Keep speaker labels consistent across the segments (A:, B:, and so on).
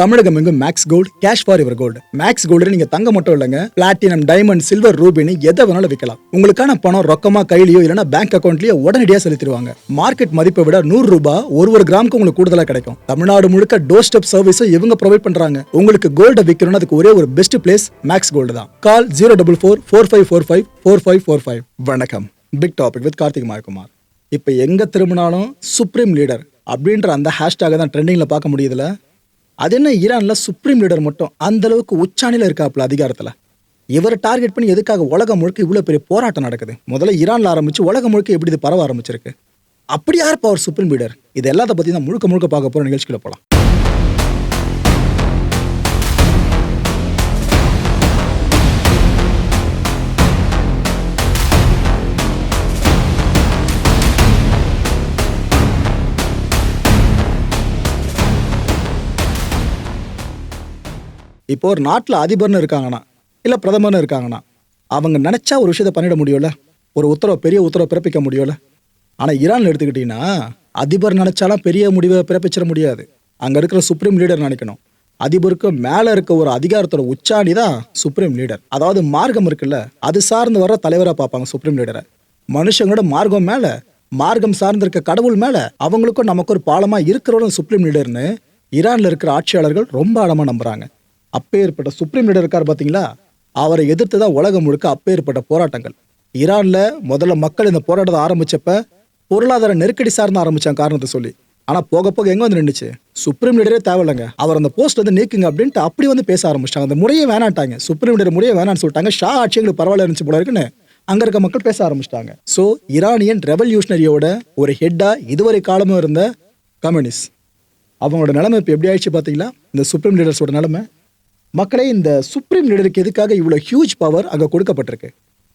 A: தமிழகம் எங்கும் Max Gold cash for your gold Max Gold நீங்க தங்க மட்டும் இல்லைங்க. பிளாட்டினம் டைமண்ட் சில்வர் ரூபினி எதை வேணாலும் விற்கலாம் உங்களுக்கான பணம் ரொக்கமா கையிலயோ இல்லைன்னா பேங்க் அக்கௌண்ட்லயோ உடனடியாக செலுத்திடுவாங்க. மார்க்கெட் மதிப்பை விட நூறு ரூபாய் ஒரு ஒரு கிராமுக்கு உங்களுக்கு கூடுதலா கிடைக்கும். தமிழ்நாடு முழுக்க டோர் ஸ்டெப் சர்வீஸும் இவங்க ப்ரொவைட் பண்றாங்க. உங்களுக்கு கோல்ட விற்கணும்னு அதுக்கு ஒரே ஒரு பெஸ்ட் பிளேஸ் மேக்ஸ் கோல்டு தான். Call zero double four four five four five four five four five வணக்கம். Big topic with Karthik Mayakumar. இப்போ எங்க திரும்பினாலும் சுப்ரீம் லீடர் அப்படின்ற அந்த ஹேஷ்டாக தான் ட்ரெண்டிங்ல பார்க்க முடியுதுல? அது என்ன ஈரானில் சுப்ரீம் லீடர் மட்டும்? அந்த அளவுக்கு உச்சாணில இருக்காப்புல அதிகாரத்தில். இவரை டார்கெட் பண்ணி எதுக்காக உலகம் முழுக்க இவ்வளோ பெரிய போராட்டம் நடக்குது? முதல்ல ஈரானில் ஆரம்பிச்சு உலகம் முழுக்க எப்படி இது பரவ ஆரம்பிச்சிருக்கு? அப்படி யார் சுப்ரீம் லீடர் இது எல்லாத்த பற்றி தான் முழுக்க முழுக்க பார்க்க போகிற நிகழ்ச்சிக்குள்ள போகலாம் இப்போ ஒரு நாட்டில் அதிபர்னு இருக்காங்கன்னா இல்லை பிரதமர்னு இருக்காங்கன்னா அவங்க நினச்சா ஒரு விஷயத்தை பண்ணிட முடியும்ல? ஒரு உத்தரவை பெரிய உத்தரவை பிறப்பிக்க முடியும்ல? ஆனால் ஈரானில் எடுத்துக்கிட்டிங்கன்னா அதிபர் நினச்சாலாம் பெரிய முடிவை பிறப்பிச்சிட முடியாது. அங்கே இருக்கிற சுப்ரீம் லீடர் நினைக்கணும். அதிபருக்கு மேலே இருக்க ஒரு அதிகாரத்தோட உச்சாணி தான் சுப்ரீம் லீடர் அதாவது மார்க்கம் இருக்குல்ல அது சார்ந்து வர தலைவராக பார்ப்பாங்க சுப்ரீம் லீடரை மனுஷங்களோட மார்க்கம் மேலே மார்க்கம் சார்ந்திருக்க கடவுள் மேலே அவங்களுக்கும் நமக்கு ஒரு பாலமாக இருக்கிறவரும் சுப்ரீம் லீடர்னு ஈரானில் இருக்கிற ஆட்சியாளர்கள் ரொம்ப ஆழமாக நம்புகிறாங்க அப்பேற்பட்ட சுப்ரீம் லீடர் இருக்கார் பார்த்தீங்களா அவரை எதிர்த்து தான் உலகம் முழுக்க அப்பேற்பட்ட போராட்டங்கள். ஈரானில் முதல்ல மக்கள் இந்த போராட்டத்தை ஆரம்பித்தப்ப பொருளாதார நெருக்கடி சார்ந்து ஆரம்பித்தான் காரணத்தை சொல்லி. ஆனால் போக போக எங்கே வந்து நின்றுச்சு சுப்ரீம் லீடரே தேவையில்லைங்க. அவர் அந்த போஸ்ட் வந்து நீக்குங்க அப்படின்ட்டு அப்படி வந்து பேச ஆரம்பிச்சிட்டாங்க. அந்த முறையே வேணாட்டாங்க சுப்ரீம் லீடர் முறையே வேணாம்னு சொல்லிட்டாங்க. ஷா ஆட்சி எங்களுக்கு பரவாயில்ல இருந்துச்சு போல இருக்குன்னு அங்கே இருக்க மக்கள் பேச ஆரம்பிச்சிட்டாங்க. ஸோ ஈரானியன் ரெவல்யூஷனரியோட ஒரு ஹெட்டாக இதுவரை காலமும் இருந்த கம்யூனிஸ்ட் அவங்களோட நிலைமை இப்போ எப்படி ஆயிடுச்சு பார்த்தீங்களா இந்த சுப்ரீம் லீடர்ஸோட நிலைமை மக்களே இந்த சுப்ரீம் லீடருக்கு எதுக்காக இவ்வளோ ஹியூஜ் பவர் அங்கே கொடுக்கப்பட்டிருக்கு?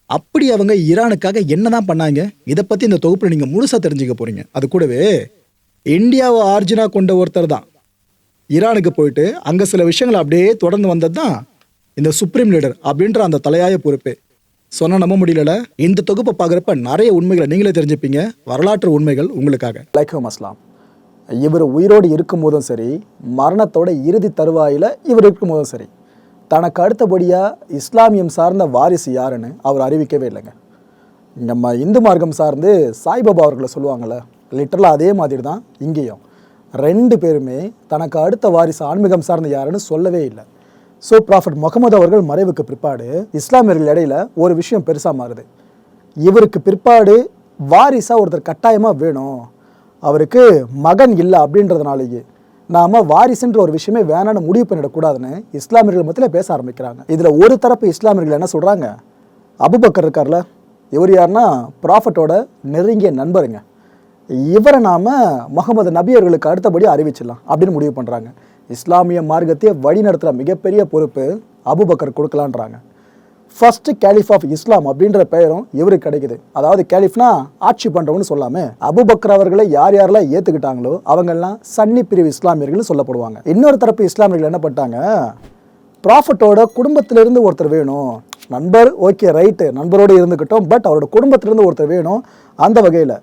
A: அப்படி அவங்க ஈரானுக்காக என்னதான் பண்ணாங்க? இதை பற்றி இந்த தொகுப்பில் நீங்கள் முழுசாக தெரிஞ்சுக்க போகிறீங்க அது கூடவே இந்தியாவை ஆர்ஜினா கொண்ட ஒருத்தர் தான். ஈரானுக்கு போயிட்டு அங்கே சில விஷயங்கள் அப்படியே தொடர்ந்து வந்தது தான் இந்த சுப்ரீம் லீடர் அப்படின்ற அந்த தலையாய பொறுப்பு. சொன்னால் நம்ப முடியல இந்த தொகுப்பை பார்க்குறப்ப நிறைய உண்மைகளை நீங்களே தெரிஞ்சுப்பீங்க. வரலாற்று உண்மைகள் உங்களுக்காக.
B: லைக்கம் அஸ்லாம். இவர் உயிரோடு இருக்கும்போதும் சரி மரணத்தோட இறுதி தருவாயில் இவர் இருக்கும்போதும் சரி. தனக்கு அடுத்தபடியாக இஸ்லாமியம் சார்ந்த வாரிசு யாருன்னு அவர் அறிவிக்கவே இல்லைங்க. நம்ம இந்து மார்க்கம் சார்ந்து சாய்பாபா அவர்களை சொல்லுவாங்கள்ல லிட்டரலாக அதே மாதிரி தான் இங்கேயும். ரெண்டு பேருமே தனக்கு அடுத்த வாரிசு ஆன்மீகம் சார்ந்த யாருன்னு சொல்லவே இல்லை. ஸோ ப்ராஃபட் முகமது அவர்கள் மறைவுக்கு பிற்பாடு இஸ்லாமியர்கள் இடையில ஒரு விஷயம் பெருசாக மாறுது. இவருக்கு பிற்பாடு வாரிசாக ஒருத்தர் கட்டாயமாக வேணும். அவருக்கு மகன் இல்லை அப்படின்றதுனாலேயே. நாம வாரிசுன்ற ஒரு விஷயமே வேணான்னு முடிவு பண்ணிடக்கூடாதுன்னு இஸ்லாமியர்கள் மத்தியில் பேச ஆரம்பிக்கிறாங்க. இதில் ஒரு தரப்பு இஸ்லாமியர்கள் என்ன சொல்கிறாங்க அபுபக்கர் இருக்கார்ல இவர் யாருன்னா ப்ராஃபட்டோட நெருங்கிய நண்பருங்க. இவரை நாம் முகமது நபியர்களுக்கு அடுத்தபடி அறிவிச்சிடலாம் அப்படின்னு முடிவு பண்ணுறாங்க இஸ்லாமிய மார்க்கத்தை வழி நடத்துகிற மிகப்பெரிய பொறுப்பு அபுபக்கர் கொடுக்கலான்றாங்க. ஃபர்ஸ்ட் கேலிஃப் ஆஃப் இஸ்லாம் அப்படின்ற பெயரும் இவருக்கு கிடைக்குது. அதாவது கேலிஃப்னா ஆட்சி பண்றவன்னு சொல்லாம அபுபக்கர் அவர்களை யார் யாரெல்லாம் ஏத்துக்கிட்டாங்களோ அவங்கெல்லாம் சன்னி பிரிவு இஸ்லாமியர்கள் சொல்லப்படுவாங்க. இன்னொரு தரப்பு இஸ்லாமியர்கள் என்ன பண்ணிட்டாங்க? ப்ராஃபட்டோட குடும்பத்திலிருந்து ஒருத்தர் வேணும். நண்பர் ஓகே ரைட்டு நண்பரோடு இருந்துக்கிட்டோம் பட் அவரோட குடும்பத்திலிருந்து ஒருத்தர் வேணும். அந்த வகையில்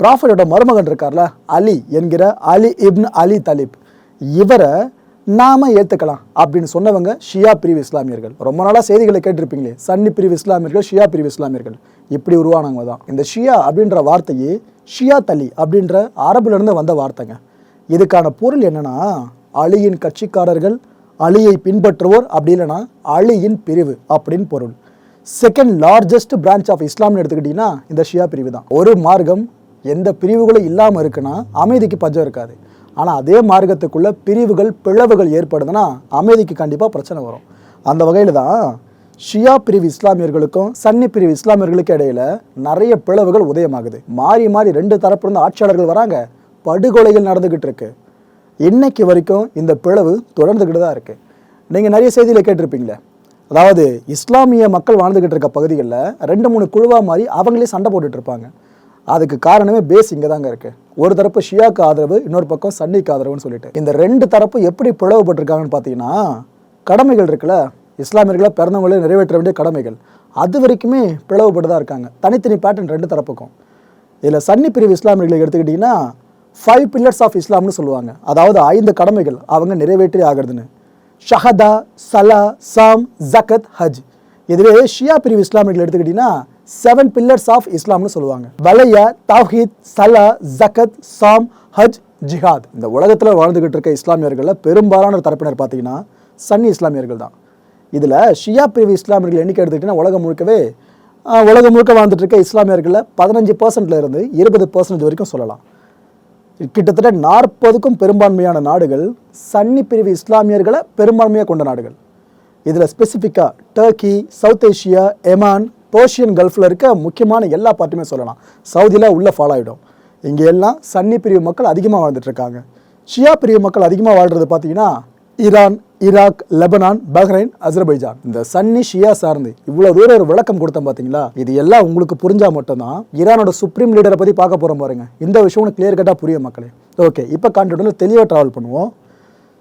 B: ப்ராஃபட்டோட மருமகன் இருக்கார்ல அலி என்கிற அலி இப்னு அலி தலிப். இவரை நாம ஏற்றுக்கலாம் அப்படின்னு சொன்னவங்க ஷியா பிரிவு இஸ்லாமியர்கள். ரொம்ப நாளாக செய்திகளை கேட்டிருப்பீங்களே சன்னி பிரிவு இஸ்லாமியர்கள் ஷியா பிரிவு இஸ்லாமியர்கள். இப்படி உருவானவங்க தான் இந்த ஷியா அப்படின்ற வார்த்தையே ஷியா தலி அப்படின்ற அரபுலேருந்து வந்த வார்த்தைங்க. இதுக்கான பொருள் என்னன்னா அலியின் கட்சிக்காரர்கள் அலியை பின்பற்றுவோர் அப்படி இல்லைன்னா அலியின் பிரிவு அப்படின்னு பொருள். செகண்ட் லார்ஜஸ்ட் பிரான்ச் ஆஃப் இஸ்லாம்னு எடுத்துக்கிட்டிங்கன்னா இந்த ஷியா பிரிவு தான் ஒரு மார்க்கம் எந்த பிரிவுகளும் இல்லாமல் இருக்குன்னா அமைதிக்கு பஞ்சம் இருக்காது. ஆனால் அதே மார்க்கத்துக்குள்ள பிரிவுகள் பிளவுகள் ஏற்படுதுன்னா அமைதிக்கு கண்டிப்பாக பிரச்சனை வரும். அந்த வகையில் தான் ஷியா பிரிவு இஸ்லாமியர்களுக்கும் சன்னி பிரிவு இஸ்லாமியர்களுக்கும் இடையில நிறைய பிளவுகள் உதயமாகுது. மாறி மாறி ரெண்டு தரப்புலேருந்து ஆட்சியாளர்கள் வராங்க. படுகொலைகள் நடந்துக்கிட்டு இருக்கு. இன்னைக்கு வரைக்கும் இந்த பிளவு தொடர்ந்துக்கிட்டு தான் இருக்கு. நீங்கள் நிறைய செய்தியில் கேட்டிருப்பீங்களே. அதாவது இஸ்லாமிய மக்கள் வாழ்ந்துகிட்டு இருக்க பகுதிகளில் ரெண்டு மூணு குழுவாக மாறி அவங்களே சண்டை போட்டுட்டு இருப்பாங்க. அதுக்கு காரணமே பேஸ் இங்கே தாங்க இருக்கு. ஒரு தரப்பு ஷியாக்கு ஆதரவு இன்னொரு பக்கம் சன்னிக்கு ஆதரவுன்னு சொல்லிட்டு. இந்த ரெண்டு தரப்பு எப்படி பிளவுபட்டிருக்காங்கன்னு பார்த்தீங்கன்னா கடமைகள் இருக்குல்ல இஸ்லாமியர்களை பிறந்தவங்களே நிறைவேற்ற வேண்டிய கடமைகள். அது வரைக்குமே பிளவுபட்டு தான் இருக்காங்க. தனித்தனி பேட்டர்ன் ரெண்டு தரப்புக்கும். இதில் சன்னி பிரிவு இஸ்லாமியர்களை எடுத்துக்கிட்டிங்கன்னா ஃபைவ் பில்லர்ஸ் ஆஃப் இஸ்லாம்னு சொல்லுவாங்க. அதாவது ஐந்து கடமைகள் அவங்க நிறைவேற்றி ஆகிறதுன்னு. ஷஹதா சலா சாம் ஜக்கத் ஹஜ். இதுவே ஷியா பிரிவு இஸ்லாமியர்கள் எடுத்துக்கிட்டிங்கன்னா செவன் பில்லர்ஸ் ஆஃப் இஸ்லாம்னு சொல்லுவாங்க. வலைய தாஹீத் சலா ஜக்கத் சாம் ஹஜ் ஜிஹாத். இந்த உலகத்தில் வாழ்ந்துகிட்டு இருக்க இஸ்லாமியர்களில் பெரும்பாலான தரப்பினர் பார்த்தீங்கன்னா சன்னி இஸ்லாமியர்கள் தான். இதில் ஷியா பிரிவு இஸ்லாமியர்கள் எண்ணிக்கை எடுத்துக்கிட்டிங்கன்னா உலகம் முழுக்கவே உலகம் முழுக்க வாழ்ந்துட்டு இருக்க இஸ்லாமியர்களில் பதினஞ்சு பர்சன்ட்ல இருந்து இருபது பர்சன்டேஜ் வரைக்கும் சொல்லலாம். கிட்டத்தட்ட நாற்பதுக்கும் பெரும்பான்மையான நாடுகள் சன்னி பிரிவு இஸ்லாமியர்களை பெரும்பான்மையாக கொண்ட நாடுகள். இதில் ஸ்பெசிஃபிக்காக டர்க்கி சவுத் ஏஷியா எமான் பேர்ஷியன் கல்ஃபில் இருக்க முக்கியமான எல்லா பார்ட்டுமே சொல்லலாம். சவுதியில் உள்ளே ஃபாலோ ஆகிடும் இங்கே எல்லாம் சன்னி பிரிவு மக்கள் அதிகமாக வாழ்ந்துட்டு இருக்காங்க. ஷியா பிரிவு மக்கள் அதிகமாக வாழ்றது பார்த்தீங்கன்னா Iran Iraq Lebanon Bahrain Azerbaijan. இந்த சன்னி ஷியா சார்ந்து இவ்வளோ தூரம் ஒரு விளக்கம் கொடுத்தேன் பார்த்தீங்களா? இது எல்லாம் உங்களுக்கு புரிஞ்சால் மட்டும்தான் ஈரானோட சுப்ரீம் லீடரை பற்றி பார்க்க போகிறோம் பாருங்க. இந்த விஷயம் உனக்கு கிளியர் கட்டாக புரியும் மக்களே. ஓகே இப்போ கான்டென்ட்டில் தெளிவாக ட்ராவல் பண்ணுவோம்.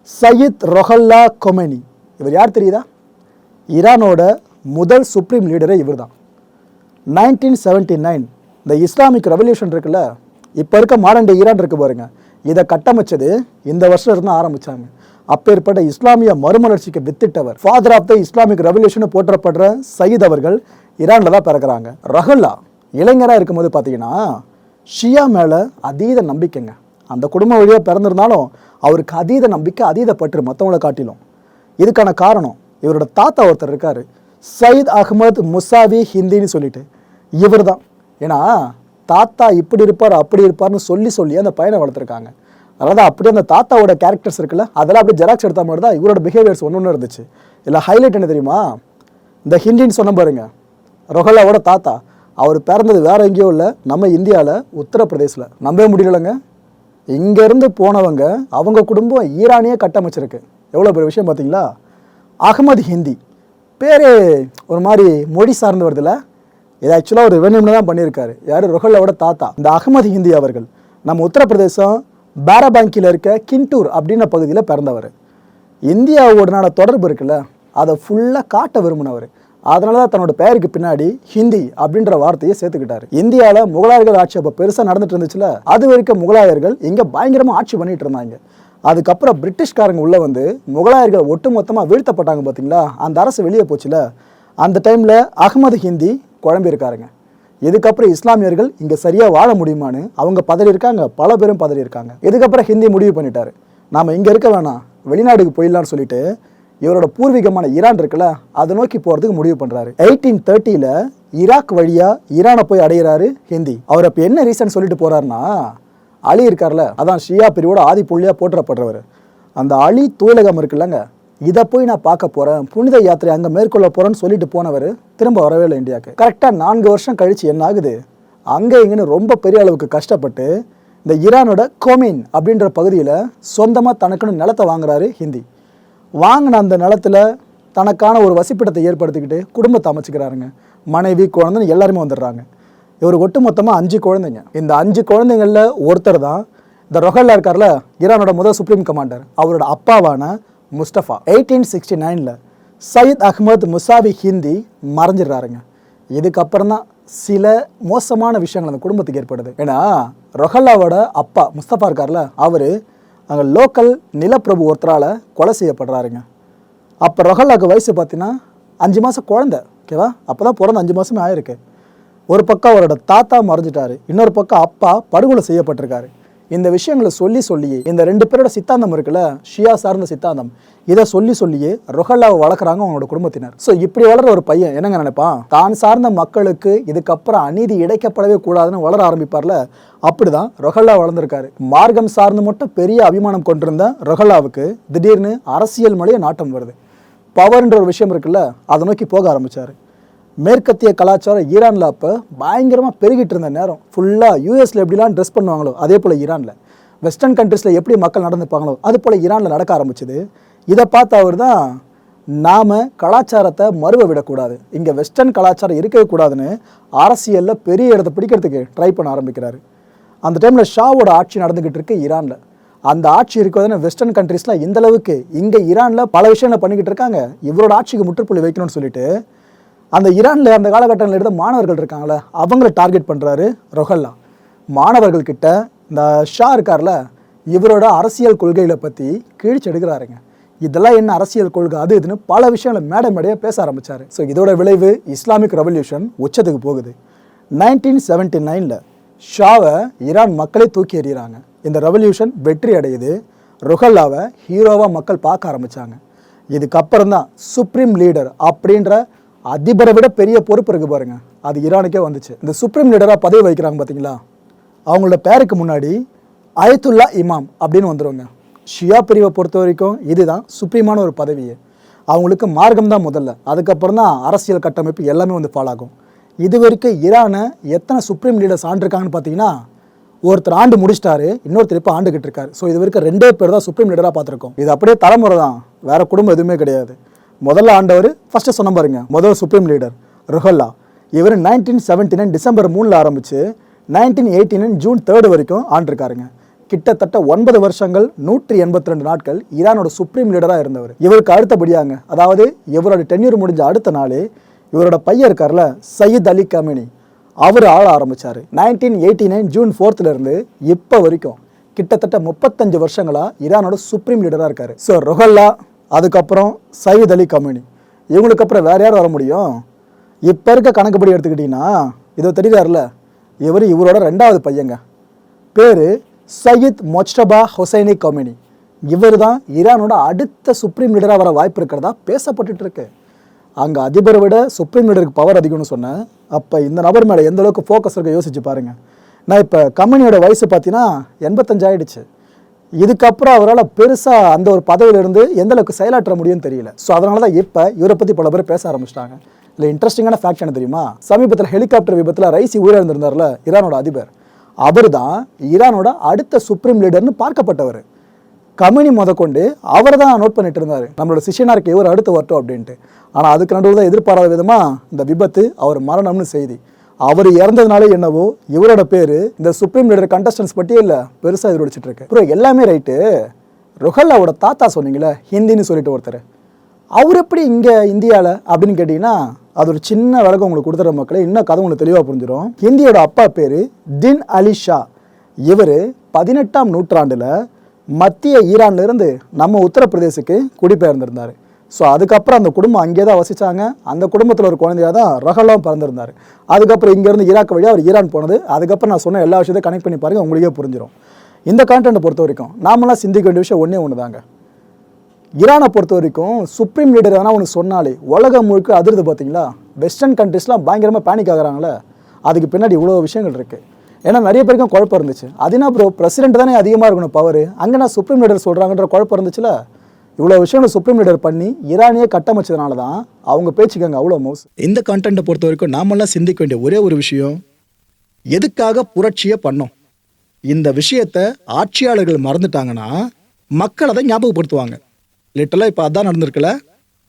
B: Sayyid Ruhollah Khomeini. இவர் யார் தெரியுதா? ஈரானோட முதல் சுப்ரீம் லீடரே இவர் தான் நைன்டீன் செவன்ட்டி நைன் இந்த இஸ்லாமிக் ரெவல்யூஷன் இருக்குல்ல இப்போ இருக்க மாடர்ன் டே ஈரான் இருக்கு பாருங்க. இதை கட்டமைச்சது இந்த வருஷம் இருந்து ஆரம்பித்தாங்க அப்பேற்பட்ட இஸ்லாமிய மறுமலர்ச்சிக்கு வித்திட்டவர் father of the Islamic revolution போற்றப்படுற Sayyid அவர்கள் ஈரானில் தான் பிறக்கிறாங்க. ரஹல்லா இளைஞராக இருக்கும்போது பார்த்தீங்கன்னா ஷியா மேலே அதீத நம்பிக்கைங்க. அந்த குடும்ப வழியாக பிறந்திருந்தாலும் அவருக்கு அதீத நம்பிக்கை அதீத பற்று மற்றவங்களை காட்டிலும். இதுக்கான காரணம் இவரோட தாத்தா ஒருத்தர் இருக்கார். சயீத் அகமது முசாவி ஹிந்தின்னு சொல்லிட்டு. இவர் தான் ஏன்னா தாத்தா இப்படி இருப்பார் அப்படி இருப்பார்னு சொல்லி சொல்லி அந்த பையனை வளர்த்துருக்காங்க. அதாவது அப்படியே அந்த தாத்தாவோட கேரக்டர்ஸ் இருக்குல்ல அதெல்லாம் அப்படியே ஜெராக்ஸ் எடுத்த மாதிரி தான் இவரோட பிஹேவியர்ஸ் ஒன்று ஒன்று இருந்துச்சு. இல்லை ஹைலைட் என்ன தெரியுமா? இந்த ஹிந்தின்னு சொன்ன பாருங்க ரொஹல்லாவோட தாத்தா. அவர் பிறந்தது வேற எங்கேயோ இல்லை நம்ம இந்தியாவில் உத்தரப்பிரதேசில் நம்பவே முடியலங்க. இங்கேருந்து போனவங்க அவங்க குடும்பம் ஈரானியே கட்டமைச்சிருக்கு. எவ்வளோ பெரிய விஷயம் பார்த்தீங்களா அகமது ஹிந்தி. பேர் ஒரு மாதிரி மொழி சார்ந்து வருதுல்ல இது ஆக்சுவலாக ஒரு வேணும்னு தான் பண்ணியிருக்காரு. யார்? ரொஹல்லாவோட தாத்தா. இந்த அகமது ஹிந்தி அவர்கள். நம்ம உத்தரப்பிரதேசம் பாரபாங்கியில் இருக்க கிண்டூர் அப்படின்ற பகுதியில் பிறந்தவர். இந்தியாவோடனான தொடர்பு இருக்குல்ல அதை ஃபுல்லாக காட்ட விரும்பினவர். அதனால தான் தன்னோட பெயருக்கு பின்னாடி ஹிந்தி அப்படின்ற வார்த்தையை சேர்த்துக்கிட்டாரு. இந்தியாவில் முகலாயர்கள் ஆட்சி அப்போ பெருசாக நடந்துட்டு இருந்துச்சுல அது வரைக்கும் முகலாயர்கள் இங்கே பயங்கரமாக ஆட்சி பண்ணிட்டு இருந்தாங்க. அதுக்கப்புறம் பிரிட்டிஷ்காரங்க உள்ளே வந்து முகலாயர்கள் ஒட்டுமொத்தமாக வீழ்த்தப்பட்டாங்க பார்த்தீங்களா அந்த அரசு வெளியே போச்சுல. அந்த டைமில் அகமது ஹிந்தி குழம்பியிருக்காருங்க. இதுக்கப்புறம் இஸ்லாமியர்கள் இங்கே சரியாக வாழ முடியுமான்னு அவங்க பதறியிருக்காங்க பல பேரும் பதறியிருக்காங்க. இதுக்கப்புறம் ஹிந்தி முடிவு பண்ணிட்டாரு? நாம் இங்கே இருக்க வேணாம் வெளிநாடுக்கு போயிடலான்னு சொல்லிட்டு இவரோட பூர்வீகமான ஈரான் இருக்குல்ல அதை நோக்கி போகிறதுக்கு முடிவு பண்ணுறாரு எயிட்டீன் தேர்ட்டியில் ஈராக் வழியாக ஈரானை போய் அடைகிறாரு ஹிந்தி. அவர் அப்போ என்ன ரீசன் சொல்லிட்டு போகிறாருன்னா அலி இருக்கார்ல அதான் ஷியா பிரிவோட ஆதி புள்ளியாக போற்றப்படுறவர். அந்த அலி தூயலகம் இருக்குல்லங்க இதை போய் நான் பார்க்க போகிறேன் புனித யாத்திரை அங்கே மேற்கொள்ள போகிறேன்னு சொல்லிட்டு போனவர் திரும்ப வரவே இல்லை இந்தியாவுக்கு. கரெக்டாக நான்கு வருஷம் கழிச்சு என்ன ஆகுது? அங்கே இங்கேன்னு ரொம்ப பெரிய அளவுக்கு கஷ்டப்பட்டு இந்த ஈரானோட கோமின் அப்படின்ற பகுதியில் சொந்தமாக தனக்குன்னு நிலத்தை வாங்குறாரு ஹிந்தி. வாங்கின அந்த நிலத்துல தனக்கான ஒரு வசிப்பிடத்தை ஏற்படுத்திக்கிட்டு குடும்பத்தை அமைச்சிக்கிறாருங்க. மனைவி குழந்தைன்னு எல்லாருமே வந்துடுறாங்க. இவர் ஒட்டு மொத்தமாக அஞ்சு குழந்தைங்க. இந்த அஞ்சு குழந்தைங்களில் ஒருத்தர் தான் இந்த ரொஹல்லா இருக்கார்ல ஈரானோட முதல் சுப்ரீம் கமாண்டர் அவரோட அப்பாவான முஸ்தஃபா எயிட்டீன் சிக்ஸ்டி நைனில் சயீத் அஹ்மத் முசாவி ஹிந்தி மறைஞ்சிடுறாருங்க. இதுக்கப்புறம் தான் சில மோசமான விஷயங்கள் அந்த குடும்பத்துக்கு ஏற்படுது. ஏன்னா ரொஹல்லாவோட அப்பா முஸ்தபா இருக்கார்ல அவர் அங்கே லோக்கல் நிலப்பிரபு ஒருத்தரால் கொலை செய்யப்படுறாருங்க. அப்போ ரொஹல்லாக்கு வயசு பார்த்தீங்கன்னா அஞ்சு மாதம் குழந்தை ஓகேவா அப்போ தான் பிறந்த அஞ்சு மாதமே ஆயிருக்கு. ஒரு பக்கம் அவரோட தாத்தா மறைஞ்சிட்டாரு இன்னொரு பக்கம் அப்பா படுகொலை செய்யப்பட்டிருக்காரு. இந்த விஷயங்களை சொல்லி சொல்லியே இந்த ரெண்டு பேரோட சித்தாந்தம் இருக்குல்ல ஷியா சார்ந்த சித்தாந்தம் இதை சொல்லி சொல்லியே ரொஹல்லாவை வளர்க்குறாங்க அவங்களோட குடும்பத்தினர். ஸோ இப்படி வளர ஒரு பையன் என்னங்க நினைப்பான்? தான் சார்ந்த மக்களுக்கு இதுக்கப்புறம் அநீதி இடைக்கப்படவே கூடாதுன்னு வளர ஆரம்பிப்பார்ல? அப்படிதான் ரொஹல்லா வளர்ந்துருக்காரு. மார்க்கம் சார்ந்து மட்டும் பெரிய அபிமானம் கொண்டிருந்த ரொஹல்லாவுக்கு திடீர்னு அரசியல் மொழியை நாட்டம் வருது. பவர்ன்ற ஒரு விஷயம் இருக்குல்ல அதை நோக்கி போக ஆரம்பிச்சாரு. மேற்கத்திய கலாச்சாரம் ஈரானில் அப்போ பயங்கரமாக பெருகிட்டு இருந்த நேரம். ஃபுல்லாக யூஎஸில் எப்படிலாம் ட்ரெஸ் பண்ணுவாங்களோ அதே போல் ஈரானில். வெஸ்டர்ன் கண்ட்ரீஸில் எப்படி மக்கள் நடந்துப்பாங்களோ அது போல் ஈரானில் நடக்க ஆரம்பிச்சது. இதை பார்த்து அவர் தான் நாம் கலாச்சாரத்தை மறுவ விடக்கூடாது. இங்கே வெஸ்டர்ன் கலாச்சாரம் இருக்கவே கூடாதுன்னு அரசியலில் பெரிய இடத்தை பிடிக்கிறதுக்கு ட்ரை பண்ண ஆரம்பிக்கிறாரு. அந்த டைமில் ஷாவோட ஆட்சி நடந்துக்கிட்டு இருக்கு ஈரானில். அந்த ஆட்சி இருக்கிறதுன்னு வெஸ்டர்ன் கண்ட்ரீஸில் இந்த அளவுக்கு இங்கே ஈரானில் பல விஷயங்களை பண்ணிக்கிட்டு இருக்காங்க. இவரோட ஆட்சிக்கு முற்றுப்புள்ளி வைக்கணும்னு சொல்லிட்டு அந்த ஈரானில் அந்த காலகட்டங்களில் இருந்த மாணவர்கள் இருக்காங்களே அவங்கள டார்கெட் பண்ணுறாரு ரொஹல்லா. மாணவர்கள்கிட்ட இந்த ஷா இருக்கார்ல இவரோட அரசியல் கொள்கைகளை பற்றி கீழ்ச்செடுக்கிறாருங்க இதெல்லாம் என்ன அரசியல் கொள்கை அது இதுன்னு பல விஷயங்களை மேடை மேடையாக பேச ஆரம்பித்தார் ஸோ இதோட விளைவு இஸ்லாமிக் ரெவல்யூஷன் உச்சத்துக்கு போகுது. நைன்டீன் செவன்டி நைனில் ஷாவை ஈரான் மக்களே தூக்கி எறிகிறாங்க. இந்த ரெவல்யூஷன் வெற்றி அடையுது. ருஹல்லாவை ஹீரோவாக மக்கள் பார்க்க ஆரம்பித்தாங்க இதுக்கப்புறம் தான் சுப்ரீம் லீடர் அப்படின்ற அதிபரை விட பெரிய பொறுப்பு இருக்குது பாருங்கள் அது ஈரானுக்கே வந்துச்சு. இந்த சுப்ரீம் லீடராக பதவி வகிக்கிறாங்க பார்த்தீங்களா அவங்களோட பேருக்கு முன்னாடி அயத்துல்லா இமாம் அப்படின்னு வந்துடுவாங்க ஷியா பிரிவை பொறுத்த வரைக்கும் இதுதான் சுப்ரீமான ஒரு பதவியே அவங்களுக்கு மார்க்கம் தான் முதல்ல. அதுக்கப்புறம் தான் அரசியல் கட்டமைப்பு எல்லாமே வந்து ஃபாலோ ஆகும். இது வரைக்கும் ஈரானை எத்தனை சுப்ரீம் லீடர்ஸ் ஆண்டிருக்காங்கன்னு பார்த்தீங்கன்னா ஒருத்தர் ஆண்டு முடிச்சிட்டாரு இன்னொருத்தர் இப்போ ஆண்டுகிட்டு இருக்காரு. ஸோ இது வரைக்கும் ரெண்டே பேர் தான் சுப்ரீம் லீடராக பார்த்துருக்கோம். இது அப்படியே தலைமுறை தான். வேறு குடும்பம் எதுவுமே கிடையாது. முதல்ல ஆண்டவர் ஃபஸ்ட்டு சொன்ன பாருங்க. முதல் சுப்ரீம் லீடர் ருஹல்லா இவர் நைன்டீன் செவன்டி நைன் டிசம்பர் மூணில் ஆரம்பித்து nineteen eighty nine June third வரைக்கும் ஆண்டிருக்காருங்க. கிட்டத்தட்ட ஒன்பது வருஷங்கள் நூற்றி எண்பத்தி ரெண்டு நாட்கள் ஈரானோட சுப்ரீம் லீடராக இருந்தவர். இவருக்கு அடுத்தபடியாங்க அதாவது இவரோட டென்யூர் முடிஞ்ச அடுத்த நாளே இவரோட பையன் இருக்கார்ல சயீத் அலி கமினி. அவர் ஆள ஆரம்பித்தார் நைன்டீன் எயிட்டி நைன் ஜூன் ஃபோர்த்துலேருந்து இப்போ வரைக்கும் கிட்டத்தட்ட முப்பத்தஞ்சு வருஷங்களா ஈரானோட சுப்ரீம் லீடராக இருக்கார். ஸோ ரொஹல்லா அதுக்கப்புறம் சயீத் அலி கமினி. இவங்களுக்கு அப்புறம் வேறு யார் வர முடியும்? இப்போ இருக்க கணக்குப்படி எடுத்துக்கிட்டிங்கன்னா இதோ தெரியுறாருல இவர் இவரோட ரெண்டாவது பையங்க. பேர் சயீத் மொச்டபா ஹொசைனி கமினி. இவர் தான் ஈரானோட அடுத்த சுப்ரீம் லீடராக வர வாய்ப்பு இருக்கிறதா பேசப்பட்டுட்டு இருக்கு அங்கே அதிபரை விட சுப்ரீம் லீடருக்கு பவர் அதிகம்னு சொன்னேன் அப்போ இந்த நபர் மேலே எந்த அளவுக்கு ஃபோக்கஸ் இருக்க யோசிச்சு பாருங்கள் நான் இப்போ கம்பெனியோட வயசு பார்த்தீங்கன்னா எண்பத்தஞ்சாயிடுச்சு. இதுக்கப்புறம் அவரால் பெருசாக அந்த ஒரு பதவியிலிருந்து எந்த அளவுக்கு செயலாற்ற முடியும்னு தெரியல. ஸோ அதனால தான் இப்போ இவரை பற்றி பல பேர் பேச ஆரம்பிச்சிட்டாங்க. இல்லை இன்ட்ரெஸ்டிங்கான ஃபேக்ட் என்ன தெரியுமா? சமீபத்தில் ஹெலிகாப்டர் விபத்தில் ரைசி உயிரிழந்திருந்தார்ல ஈரானோட அதிபர். அவர் தான் ஈரானோட அடுத்த சுப்ரீம் லீடர்னு பார்க்கப்பட்டவர். கமினி முதற்கொண்டு அவர் தான் நோட் பண்ணிட்டு இருந்தார். நம்மளோட சிஷியனாருக்கு இவர் அடுத்து வரட்டும் அப்படின்ட்டு. ஆனால் அதுக்கு நடுவில் தான் எதிர்பாராத விதமாக இந்த விபத்து அவர் மரணம்னு செய்தி. அவர் இறந்ததுனாலே என்னவோ இவரோட பேர் இந்த சுப்ரீம் லீடர் கண்டஸ்டன்ஸ் பட்டியலில் பெருசாக எதிரொலிச்சிட்டு இருக்கு அப்புறம் எல்லாமே ரைட்டு. ரொஹல்லாவோட தாத்தா சொன்னீங்களே ஹிந்தின்னு சொல்லிட்டு ஒருத்தர். அவர் எப்படி இங்கே இந்தியாவில் அப்படின்னு கேட்டிங்கன்னா அது ஒரு சின்ன விளக்கம் உங்களுக்கு கொடுத்துற மக்களை இன்னும் கதை உங்களுக்கு தெளிவாக புரிஞ்சிடும் ஹிந்தியோட அப்பா பேர் தின் அலி ஷா. இவர் பதினெட்டாம் நூற்றாண்டில் மத்திய ஈரான்லேருந்து நம்ம உத்தரப்பிரதேசுக்கு குடிபெயர்ந்திருந்தார். ஸோ அதுக்கப்புறம் அந்த குடும்பம் அங்கே தான் வசித்தாங்க அந்த குடும்பத்தில் ஒரு குழந்தையாக தான் ரஹல்லாம் பிறந்திருந்தார். அதுக்கப்புறம் இங்கேருந்து ஈராக் வழியாக அவர் ஈரான் போனது. அதுக்கப்புறம் நான் சொன்ன எல்லா விஷயத்தையும் கனெக்ட் பண்ணி பாருங்கள் உங்களுக்கே புரிஞ்சிடும் இந்த கான்டென்ட்டை பொறுத்த வரைக்கும் நாமெல்லாம் சிந்திக்க வேண்டிய விஷயம் ஒன்றே ஒன்று தாங்க ஈரானை பொறுத்த வரைக்கும் சுப்ரீம் லீடர் வேணா ஒன்று சொன்னாலே உலகம் முழுக்க அதிர்து பார்த்தீங்களா வெஸ்டர்ன் கண்ட்ரிஸ்லாம் பயங்கரமாக பேனிக் ஆகிறாங்களே அதுக்கு பின்னாடி இவ்வளோ விஷயங்கள் இருக்குது ஏன்னா நிறைய பேருக்கும் குழப்பம் இருந்துச்சு. அதுனா ப்ரோ பிரசிடென்ட் தானே அதிகமாக இருக்கணும் பவர் அங்கே நான் சுப்ரீம் லீடர் சொல்கிறாங்கன்ற குழப்பம் இருந்துச்சுல? இவ்வளோ விஷயம் சுப்ரீம் லீடர் பண்ணி ஈரானியே கட்டமைச்சதுனால தான் அவங்க பேச்சுக்கங்க அவ்வளோ மோசம்.
A: இந்த கான்டென்ட்டை பொறுத்த வரைக்கும் நாமெல்லாம் சிந்திக்க வேண்டிய ஒரே ஒரு விஷயம் எதுக்காக புரட்சியை பண்ணோம்? இந்த விஷயத்த ஆட்சியாளர்கள் மறந்துட்டாங்கன்னா மக்கள் அதை ஞாபகப்படுத்துவாங்க. லிட்டலாக இப்போ அதான் நடந்திருக்குல்ல?